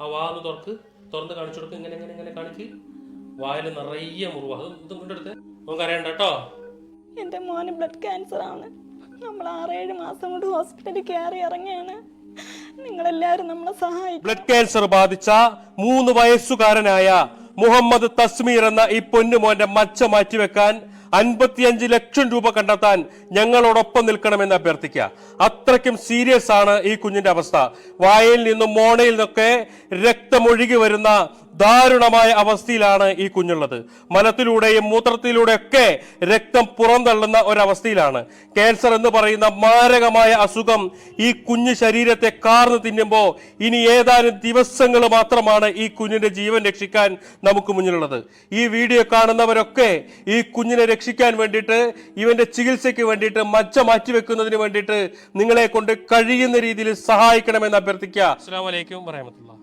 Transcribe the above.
ആ വാ ഒന്ന് തുറക്ക്. തുറന്ന് കാണിച്ചു കൊടുക്കും. ഇങ്ങനെ ഇങ്ങനെ ഇങ്ങനെ കാണിക്ക്. വായിൽ നിറയെ മുറിവ്. അത് ഇതും കൊണ്ടെടുത്ത് നമുക്ക് അറിയണ്ട കേട്ടോ. എന്റെ മോന് ബ്ലഡ് ക്യാൻസർ ആണ്. നമ്മൾ ആറേഴ് മാസം കൊണ്ട് ഹോസ്പിറ്റലിൽ കയറി ഇറങ്ങിയാണ്. നിങ്ങളെല്ലാവരും നമ്മളെ സഹായിക്കും. ബ്ലഡ് ക്യാൻസർ ബാധിച്ച മൂന്ന് വയസ്സുകാരനായ മുഹമ്മദ് തസ്മീർ എന്ന ഈ പൊന്നുമോന്റെ മച്ച മാറ്റിവെക്കാൻ അൻപത്തിയഞ്ച് ലക്ഷം രൂപ കണ്ടെത്താൻ ഞങ്ങളോടൊപ്പം നിൽക്കണമെന്ന് അഭ്യർത്ഥിക്കുക. അത്രയ്ക്കും സീരിയസ് ആണ് ഈ കുഞ്ഞിന്റെ അവസ്ഥ. വായയിൽ നിന്നും മോണയിൽ നിന്നൊക്കെ രക്തമൊഴുകി വരുന്ന ദാരുണമായ അവസ്ഥയിലാണ് ഈ കുഞ്ഞുള്ളത്. മലത്തിലൂടെയും മൂത്രത്തിലൂടെയൊക്കെ രക്തം പുറന്തള്ളുന്ന ഒരവസ്ഥയിലാണ്. ക്യാൻസർ എന്ന് പറയുന്ന മാരകമായ അസുഖം ഈ കുഞ്ഞു ശരീരത്തെ കാർന്നു തിന്നുമ്പോൾ ഇനി ഏതാനും ദിവസങ്ങൾ മാത്രമാണ് ഈ കുഞ്ഞിന്റെ ജീവൻ രക്ഷിക്കാൻ നമുക്ക് മുന്നിലുള്ളത്. ഈ വീഡിയോ കാണുന്നവരൊക്കെ ഈ കുഞ്ഞിനെ രക്ഷിക്കാൻ വേണ്ടിയിട്ട് ഇവന്റെ ചികിത്സയ്ക്ക് വേണ്ടിയിട്ട് മജ്ജ മാറ്റിവെക്കുന്നതിന് വേണ്ടിയിട്ട് നിങ്ങളെ കൊണ്ട് കഴിയുന്ന രീതിയിൽ സഹായിക്കണമെന്ന് അഭ്യർത്ഥിക്കുക. അസ്സാം വലൈക്കും വരഹമത്തുള്ള